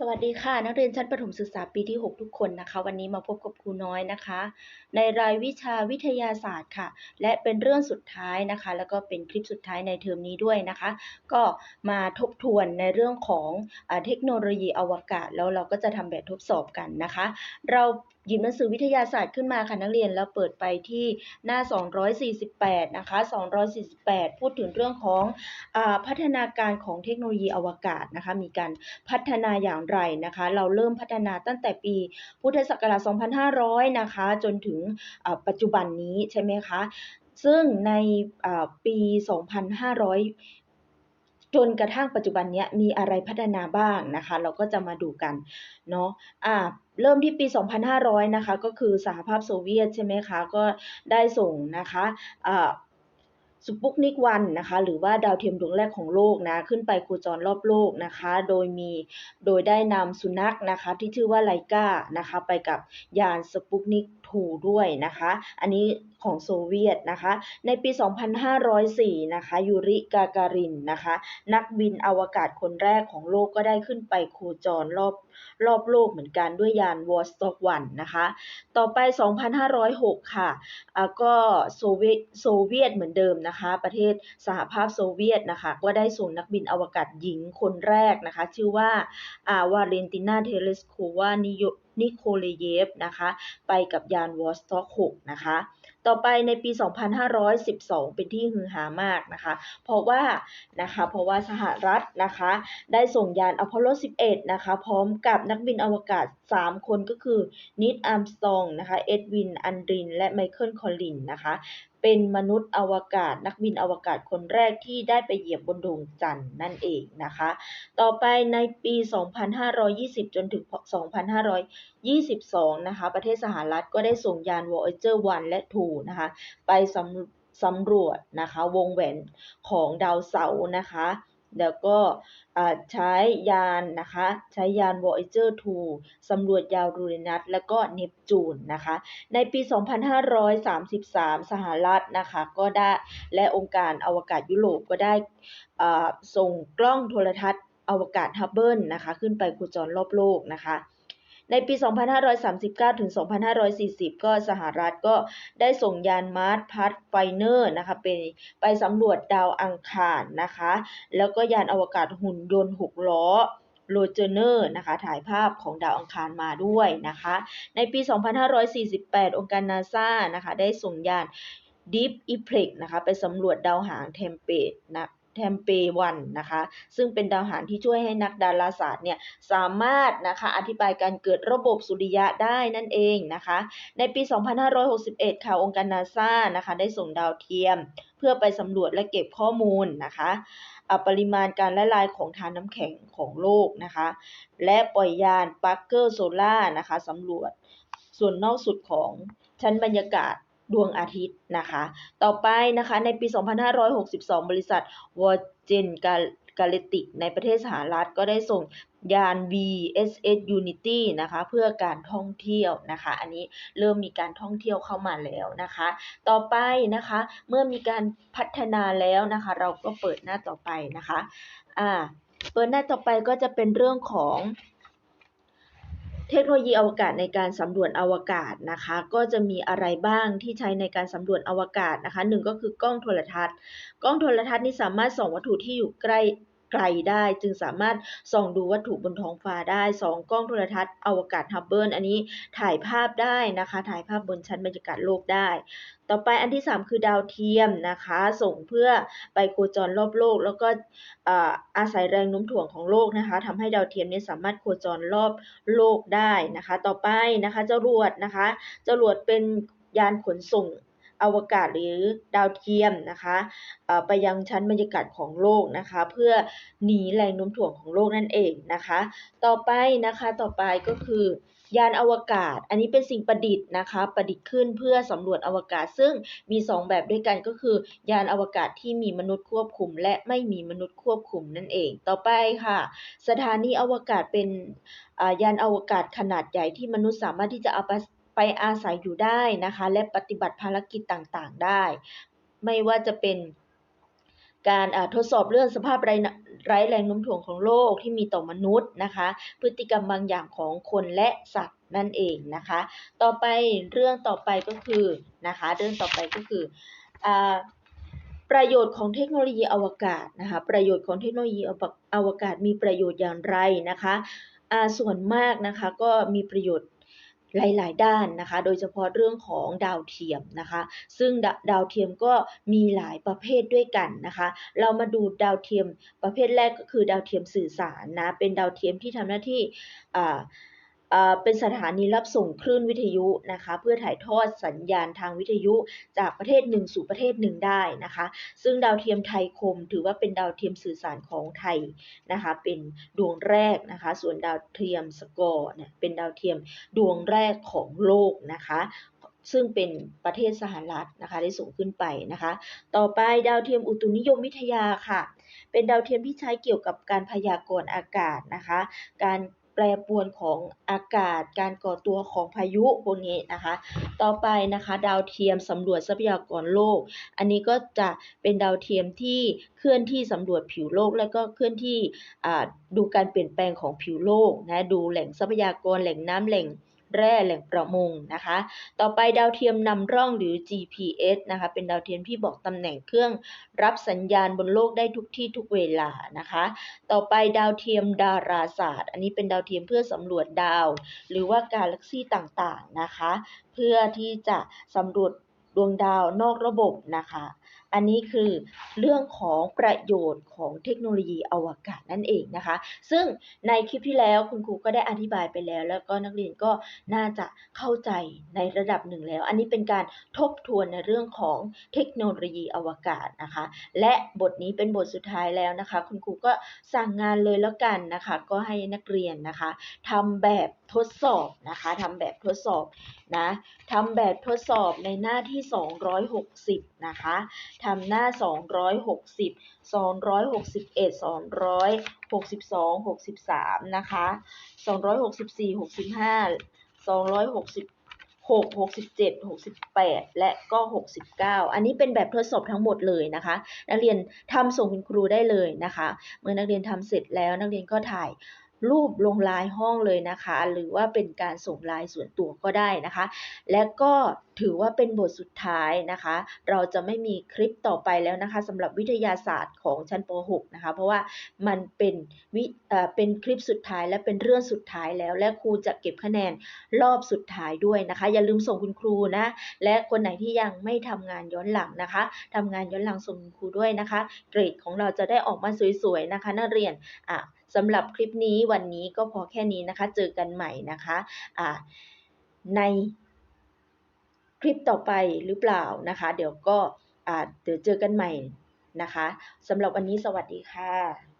สวัสดีค่ะ นักเรียนชั้นประถมศึกษาปีที่ 6 ทุกคนนะคะ วันนี้มาพบกับครูน้อยนะคะ ในรายวิชาวิทยาศาสตร์ค่ะ และเป็นเรื่องสุดท้ายนะคะ แล้วก็เป็นคลิปสุดท้ายในเทอมนี้ด้วยนะคะ ก็มาทบทวนในเรื่องของอเทคโนโลยีอวกาศ แล้วเราก็จะทำแบบทดสอบกันนะคะ เรา หยิบหนังสือวิทยาศาสตร์ขึ้นมาค่ะนักเรียนแล้วเปิดไปที่หน้า 248 นะคะ 248 พูดถึงเรื่องของอพัฒนาการของเทคโนโลยีอวกาศนะคะ มีการพัฒนาอย่างไรนะคะ เราเริ่มพัฒนาตั้งแต่ปีพุทธศักราช 2500 นะคะ จนถึงปัจจุบันนี้ใช่ไหมคะซึ่งในปี 2500 จนกระทั่งปัจจุบันเนี้ยมีอะไรพัฒนาบ้างนะคะ เราก็จะมาดูกันเนาะอ่าเริ่มที่ปี 2500 นะคะ ก็คือสหภาพโซเวียตใช่ไหมคะ ก็ได้ส่งนะคะอ่าสปุกนิกวันนะคะหรือว่าดาวเทียมดวงแรกของโลกนะขึ้นไปโคจรรอบโลกนะคะ โดยมีโดยได้นำสุนัขนะคะที่ชื่อว่าไลกานะคะไปกับยานสปุกนิก 2 ด้วยนะคะ อันนี้ของโซเวียตนะคะ ในปี 2504 นะคะยูริกาการินนะคะ นักบินอวกาศคนแรกของโลกก็ได้ขึ้นไปโคจรรอบรอบโลกเหมือนกันด้วยยานวอสต็อกวันนะคะ ต่อไป 2,506 ค่ะอ่าก็โซเวียตโซเวียตเหมือนเดิมนะคะ ประเทศสหภาพโซเวียตนะคะ ก็ได้ส่งนักบินอวกาศหญิงคนแรกนะคะ ชื่อว่าอาวาเลนตินาเทเลสโควานิโย นิโคเลเยฟนะคะไปกับยานวอสต็อก6นะคะต่อไปในปี 2512 เป็นที่ฮือฮามากนะคะ เพราะว่านะคะเพราะว่าสหรัฐนะคะได้ส่งยานอพอลโล 11 นะคะพร้อมกับนักบินอวกาศ 3 คนก็คือนิดอาร์มสตองนะคะเอ็ดวิน อันดริน และไมเคิล คอลลินนะคะ เป็นมนุษย์อวกาศ นักบินอวกาศคนแรกที่ได้ไปเหยียบบนดวงจันทร์นั่นเองนะคะ ต่อไปในปี 2520 จนถึง 2522 นะคะ ประเทศสหรัฐก็ได้ส่งยาน Voyager 1 และ 2 นะคะ ไปสำสำรวจนะคะ วงแหวนของดาวเสาร์นะคะ แล้วก็ใช้ยานนะคะใช้ยาน Voyager 2สำรวจยาวรูเรนัสและก็เนปจูนนะคะในปี 2533 สหรัฐนะคะก็ได้และองค์การอวกาศยุโรปก็ได้ส่งกล้องโทรทัศน์อวกาศฮับเบิลนะคะขึ้นไปโคจรรอบโลกนะคะ ในปี 2539 ถึง 2540 ก็สหรัฐก็ได้ส่งยานมาร์สพัทไฟเนอร์นะคะไปไปสำรวจดาวอังคารนะคะ แล้วก็ยานอวกาศหุ่นยนต์ 6 ล้อโรเจเนอร์นะคะถ่ายภาพของดาวอังคารมาด้วยนะคะ ในปี 2548 องค์การนาซานะคะได้ส่งยาน Deep e p l e x นะคะไปสำรวจดาวหางเทมเปนะ เทมเปวันนะคะซึ่งเป็นดาวหางที่ช่วยให้นักดาราศาสตร์เนี่ยสามารถนะคะอธิบายการเกิดระบบสุริยะได้นั่นเองนะคะในปี 2561 ค่ะองค์การนาซานะคะได้ส่งดาวเทียม เพื่อไปสำรวจและเก็บข้อมูลนะคะปริมาณการละลายของทานน้ำแข็งของโลกนะคะและปล่อยยานปาร์เกอร์โซล่านะคะสำรวจส่วนนอกสุดของชั้นบรรยากาศ ดวงอาทิตย์นะคะ ต่อไปนะคะในปี 2562 บริษัทวอร์เจนกาเลติกในประเทศสหรัฐก็ได้ส่งยาน VSS Unity นะคะเพื่อการท่องเที่ยวนะคะ อันนี้เริ่มมีการท่องเที่ยวเข้ามาแล้วนะคะ ต่อไปนะคะเมื่อมีการพัฒนาแล้วนะคะ เราก็เปิดหน้าต่อไปนะคะอ่าเปิดหน้าต่อไปก็จะเป็นเรื่องของ เทคโนโลยีอวกาศในการสำรวจอวกาศนะคะ ก็จะมีอะไรบ้างที่ใช้ในการสำรวจอวกาศนะคะหนึ่งก็คือกล้องโทรทัศน์ กล้องโทรทัศน์นี่สามารถส่องวัตถุที่อยู่ใกล้ ไกลได้ จึงสามารถส่องดูวัตถุบนท้องฟ้าได้สองกล้องโทรทัศน์อวกาศฮับเบิลอันนี้ถ่ายภาพได้นะคะ ถ่ายภาพบนชั้นบรรยากาศโลกได้ ต่อไปอันที่ 3 คือดาวเทียมนะคะ ส่งเพื่อไปโคจรรอบโลก แล้วก็อาอาศัยแรงโน้มถ่วงของโลกนะคะทำให้ดาวเทียมนี้สามารถโคจรรอบโลกได้นะคะ ต่อไปนะคะจรวดนะคะจรวดเป็นยานขนส่ง อวกาศหรือดาวเทียมนะคะเอ่อไปยังชั้นบรรยากาศของโลกนะคะ เพื่อหนีแรงโน้มถ่วงของโลกนั่นเองนะคะ ต่อไปนะคะต่อไปก็คือยานอวกาศ อันนี้เป็นสิ่งประดิษฐ์นะคะ ประดิษฐ์ขึ้นเพื่อสำรวจอวกาศ ซึ่งมี 2 แบบด้วยกันก็คือ ยานอวกาศที่มีมนุษย์ควบคุม และไม่มีมนุษย์ควบคุมนั่นเอง ต่อไปค่ะ สถานีอวกาศเป็นอ่ายานอวกาศขนาดใหญ่ที่มนุษย์สามารถที่จะเอา ไปอาศัยอยู่ได้นะคะ และปฏิบัติภารกิจต่างๆได้ ไม่ว่าจะเป็นการทดสอบเรื่องสภาพไร้ไรแรงโน้มถ่วงของโลกที่มีต่อมนุษย์นะคะ พฤติกรรมบางอย่างของคนและสัตว์นั่นเองนะคะ ต่อไปเรื่องต่อไปก็คือนะคะ เรื่องต่อไปก็คืออประโยชน์ของเทคโนโลยีอวกาศนะคะ ประโยชน์ของเทคโนโลยีอวกาศมีประโยชน์อย่างไรนะคะส่วนมากนะคะก็มีประโยชน์ หลาย ๆ ด้านนะคะ โดยเฉพาะเรื่องของดาวเทียมนะคะ ซึ่งดาดาวเทียมก็มีหลายประเภทด้วยกันนะคะ เรามาดูดาวเทียมประเภทแรกก็คือดาวเทียมสื่อสารนะ เป็นดาวเทียมที่ทำหน้าที่อ่า เป็นสถานีรับส่งคลื่นวิทยุนะคะ เพื่อถ่ายทอดสัญญาณทางวิทยุจากประเทศหนึ่งสู่ประเทศหนึ่งได้นะคะ ซึ่งดาวเทียมไทยคม ถือว่าเป็นดาวเทียมสื่อสารของไทยนะคะ เป็นดวงแรกนะคะ ส่วนดาวเทียมสกอร์เนี่ยเป็นดาวเทียมดวงแรกของโลกนะคะซึ่งเป็นประเทศสหรัฐนะคะได้ส่งขึ้นไปนะคะ ต่อไปดาวเทียมอุตุนิยมวิทยาค่ะ เป็นดาวเทียมที่ใช้เกี่ยวกับการพยากรณ์อากาศนะคะ การ แปรปรวนของอากาศ การก่อตัวของพายุพวกนี้นะคะ ต่อไปนะคะ ดาวเทียมสำรวจทรัพยากรโลก อันนี้ก็จะเป็นดาวเทียมที่เคลื่อนที่สำรวจผิวโลก และก็เคลื่อนที่ดูการเปลี่ยนแปลงของผิวโลกนะดูแหล่งทรัพยากรแหล่งน้ำแหล่ง แร่แหล่งประมงนะคะ ต่อไปดาวเทียมนำร่องหรือ GPS นะคะ เป็นดาวเทียมที่บอกตำแหน่งเครื่องรับสัญญาณบนโลกได้ทุกที่ทุกเวลานะคะ ต่อไปดาวเทียมดาราศาสตร์ อันนี้เป็นดาวเทียมเพื่อสำรวจดาว หรือว่ากาแล็กซี่ต่างๆนะคะ เพื่อที่จะสำรวจดวงดาวนอกระบบนะคะ อันนี้คือเรื่องของประโยชน์ของเทคโนโลยีอวกาศนั่นเองนะคะ ซึ่งในคลิปที่แล้วคุณครูก็ได้อธิบายไปแล้ว แล้วก็นักเรียนก็น่าจะเข้าใจในระดับหนึ่งแล้ว อันนี้เป็นการทบทวนในเรื่องของเทคโนโลยีอวกาศนะคะ และบทนี้เป็นบทสุดท้ายแล้วนะคะ คุณครูก็สั่งงานเลยแล้วกันนะคะ ก็ให้นักเรียนนะคะทำแบบทดสอบนะคะทำแบบทดสอบนะทำแบบทดสอบในหน้าที่ 260 นะคะทำหน้า 260 261 262 63 นะคะ 264 65 260 6 67 68 และก็ 69 อันนี้เป็นแบบทดสอบทั้งหมดเลยนะคะ นักเรียนทำส่งคุณครูได้เลยนะคะ เมื่อนักเรียนทำเสร็จแล้วนักเรียนก็ถ่าย รูปลงลายห้องเลยนะคะ หรือว่าเป็นการส่งลายส่วนตัวก็ได้นะคะ และก็ถือว่าเป็นบทสุดท้ายนะคะ เราจะไม่มีคลิปต่อไปแล้วนะคะสำหรับวิทยาศาสตร์ของชั้นป .6 นะคะ เพราะว่ามันเป็นวิเป็นคลิปสุดท้ายและเป็นเรื่องสุดท้ายแล้ว และครูจะเก็บคะแนนรอบสุดท้ายด้วยนะคะ อย่าลืมส่งคุณครูนะ และคนไหนที่ยังไม่ทำงานย้อนหลังนะคะทำงานย้อนหลังส่งคุณครูด้วยนะคะ เกรดของเราจะได้ออกมาสวยๆนะคะ นักเรียนอะ สำหรับคลิปนี้วันนี้ก็พอแค่นี้นะคะ เจอกันใหม่นะคะะในคลิปต่อไปหรือเปล่านะคะ เดี๋ยวก็เดี๋ยวเจอกันใหม่นะคะสำหรับวันนี้สวัสดีค่ะ